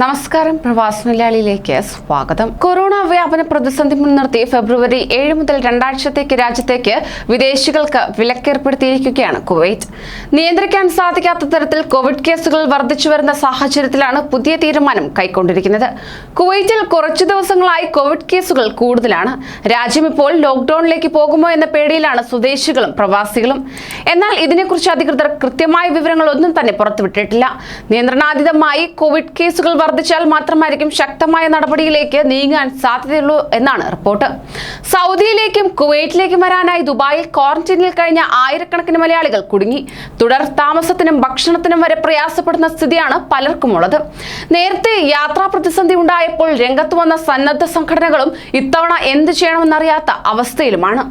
നമസ്കാരം. പ്രവാസ മലയാളിയിലേക്ക് സ്വാഗതം. കൊറോണ വ്യാപന പ്രതിസന്ധി മുൻനിർത്തി ഫെബ്രുവരി ഏഴ് മുതൽ രണ്ടാഴ്ചത്തേക്ക് രാജ്യത്തേക്ക് വിദേശികൾക്ക് വിലക്കേർപ്പെടുത്തിയിരിക്കുകയാണ് കുവൈറ്റ്. നിയന്ത്രിക്കാൻ സാധിക്കാത്ത തരത്തിൽ കോവിഡ് കേസുകൾ വർദ്ധിച്ചു വരുന്ന സാഹചര്യത്തിലാണ് പുതിയ തീരുമാനം കൈക്കൊണ്ടിരിക്കുന്നത്. കുവൈറ്റിൽ കുറച്ചു ദിവസങ്ങളായി കോവിഡ് കേസുകൾ കൂടുതലാണ്. രാജ്യം ഇപ്പോൾ ലോക്ക്ഡൌണിലേക്ക് പോകുമോ എന്ന പേടിയിലാണ് സ്വദേശികളും പ്രവാസികളും. എന്നാൽ ഇതിനെക്കുറിച്ച് അധികൃതർ കൃത്യമായ വിവരങ്ങൾ ഒന്നും തന്നെ പുറത്തുവിട്ടിട്ടില്ല. നിയന്ത്രണാതീതമായി കോവിഡ് കേസുകൾ വർദ്ധിച്ചാൽ മാത്രമായിരിക്കും ശക്തമായ നടപടിയിലേക്ക് നീങ്ങാൻ സാധ്യതയുള്ളൂ എന്നാണ് റിപ്പോർട്ട്. സൗദിയിലേക്കും കുവൈറ്റിലേക്കും വരാനായി ദുബായിൽ ക്വാറന്റൈനിൽ കഴിഞ്ഞ ആയിരക്കണക്കിന് മലയാളികൾ കുടുങ്ങി. തുടർ താമസത്തിനും ഭക്ഷണത്തിനും വരെ പ്രയാസപ്പെടുന്ന സ്ഥിതിയാണ് പലർക്കുമുള്ളത്. നേരത്തെ യാത്രാ പ്രതിസന്ധി ഉണ്ടായപ്പോൾ രംഗത്ത് വന്ന സന്നദ്ധ സംഘടനകളും ഇത്തവണ എന്ത് ചെയ്യണമെന്നറിയാത്ത അവസ്ഥയിലുമാണ്.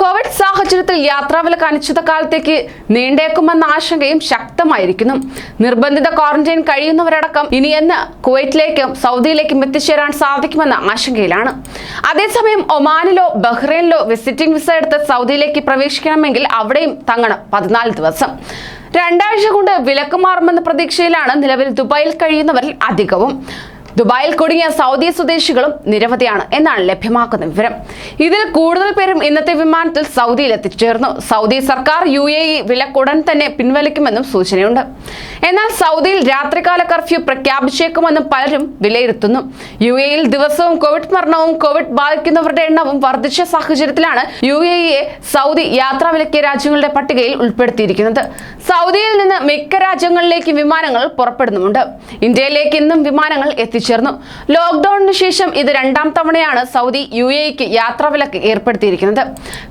കോവിഡ് സാഹചര്യത്തിൽ യാത്രാവിലക്ക് അനിശ്ചിതകാലത്തേക്ക് നീണ്ടേക്കുമെന്ന ആശങ്കയും ശക്തമായിരിക്കുന്നു. നിർബന്ധിത ക്വാറന്റൈൻ കഴിയുന്നവരടക്കം ഇനി എന്ന് കുവൈറ്റിലേക്കും സൗദിയിലേക്കും എത്തിച്ചേരാൻ സാധിക്കുമെന്ന ആശങ്കയിലാണ്. അതേസമയം ഒമാനിലോ ബഹ്റൈനിലോ വിസിറ്റിംഗ് വിസ എടുത്ത് സൗദിയിലേക്ക് പ്രവേശിക്കണമെങ്കിൽ അവിടെയും തങ്ങണം പതിനാല് ദിവസം. രണ്ടാഴ്ച കൊണ്ട് വിലക്ക് മാറുമെന്ന പ്രതീക്ഷയിലാണ് നിലവിൽ ദുബായിൽ കഴിയുന്നവരിൽ അധികവും. ദുബായിൽ കുടുങ്ങിയ സൗദി സ്വദേശികളും നിരവധിയാണ് എന്നാണ് ലഭ്യമാക്കുന്ന വിവരം. ഇതിൽ കൂടുതൽ പേരും ഇന്നത്തെ വിമാനത്തിൽ സൗദിയിൽ എത്തിച്ചേർന്നു. സൗദി സർക്കാർ യു എ ഇ വിലക്കുടൻ തന്നെ പിൻവലിക്കുമെന്നും സൂചനയുണ്ട്. എന്നാൽ സൗദിയിൽ രാത്രികാല കർഫ്യൂ പ്രഖ്യാപിച്ചേക്കുമെന്നും പലരും വിലയിരുത്തുന്നു. യു എയിൽ ദിവസവും കോവിഡ് മരണവും കോവിഡ് ബാധിക്കുന്നവരുടെ എണ്ണവും വർദ്ധിച്ച സാഹചര്യത്തിലാണ് യു എ ഇയെ സൗദി യാത്രാ വിലക്കിയ രാജ്യങ്ങളുടെ പട്ടികയിൽ ഉൾപ്പെടുത്തിയിരിക്കുന്നത്. സൗദിയിൽ നിന്ന് മിക്ക രാജ്യങ്ങളിലേക്ക് വിമാനങ്ങൾ പുറപ്പെടുന്നുമുണ്ട്. ഇന്ത്യയിലേക്ക് ഇന്നും വിമാനങ്ങൾ എത്തിച്ചേർന്നു ലോക്ക്ഡൌണിന് ശേഷം ഇത് രണ്ടാം തവണയാണ് സൗദി യു എക്ക് യാത്രാ വിലക്ക് ഏർപ്പെടുത്തിയിരിക്കുന്നത്.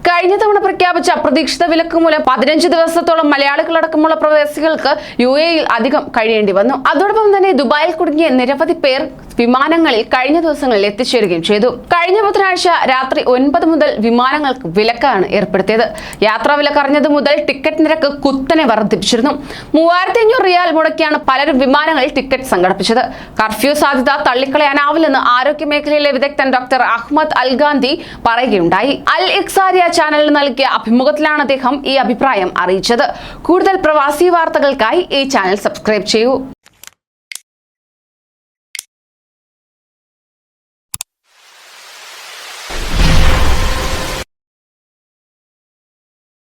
കഴിഞ്ഞ തവണ പ്രഖ്യാപിച്ച അപ്രതീക്ഷിത വിലക്ക് മൂലം പതിനഞ്ച് ദിവസത്തോളം മലയാളികളടക്കമുള്ള പ്രവാസികൾക്ക് യു എയിൽ അധികം കഴിയേണ്ടി വന്നു. അതോടൊപ്പം തന്നെ ദുബായിൽ കുടുങ്ങിയ നിരവധി പേർ വിമാനങ്ങളിൽ കഴിഞ്ഞ ദിവസങ്ങളിൽ എത്തിച്ചേരുകയും ചെയ്തു. കഴിഞ്ഞ ബുധനാഴ്ച രാത്രി ഒൻപത് മുതൽ വിമാനങ്ങൾക്ക് വിലക്കാണ് ഏർപ്പെടുത്തിയത്. യാത്രാ വില മുതൽ ടിക്കറ്റ് നിരക്ക് കുത്തനെ വർദ്ധിപ്പിച്ചിരുന്നു. മൂവായിരത്തി അഞ്ഞൂറ് റിയാൽ മുടക്കിയാണ് പലരും വിമാനങ്ങളിൽ ടിക്കറ്റ് സംഘടിപ്പിച്ചത്. കർഫ്യൂ സാധ്യത തള്ളിക്കളയാനാവില്ലെന്ന് ആരോഗ്യ മേഖലയിലെ വിദഗ്ധൻ ഡോക്ടർ അഹമ്മദ് അൽ ഗാന്ധി പറയുകയുണ്ടായി. അൽ ഇക്സാരിയ ചാനലിന് നൽകിയ അഭിമുഖത്തിലാണ് അദ്ദേഹം ഈ അഭിപ്രായം അറിയിച്ചത്. കൂടുതൽ പ്രവാസി വാർത്തകൾക്കായി ഈ ചാനൽ സബ്സ്ക്രൈബ് ചെയ്യൂ.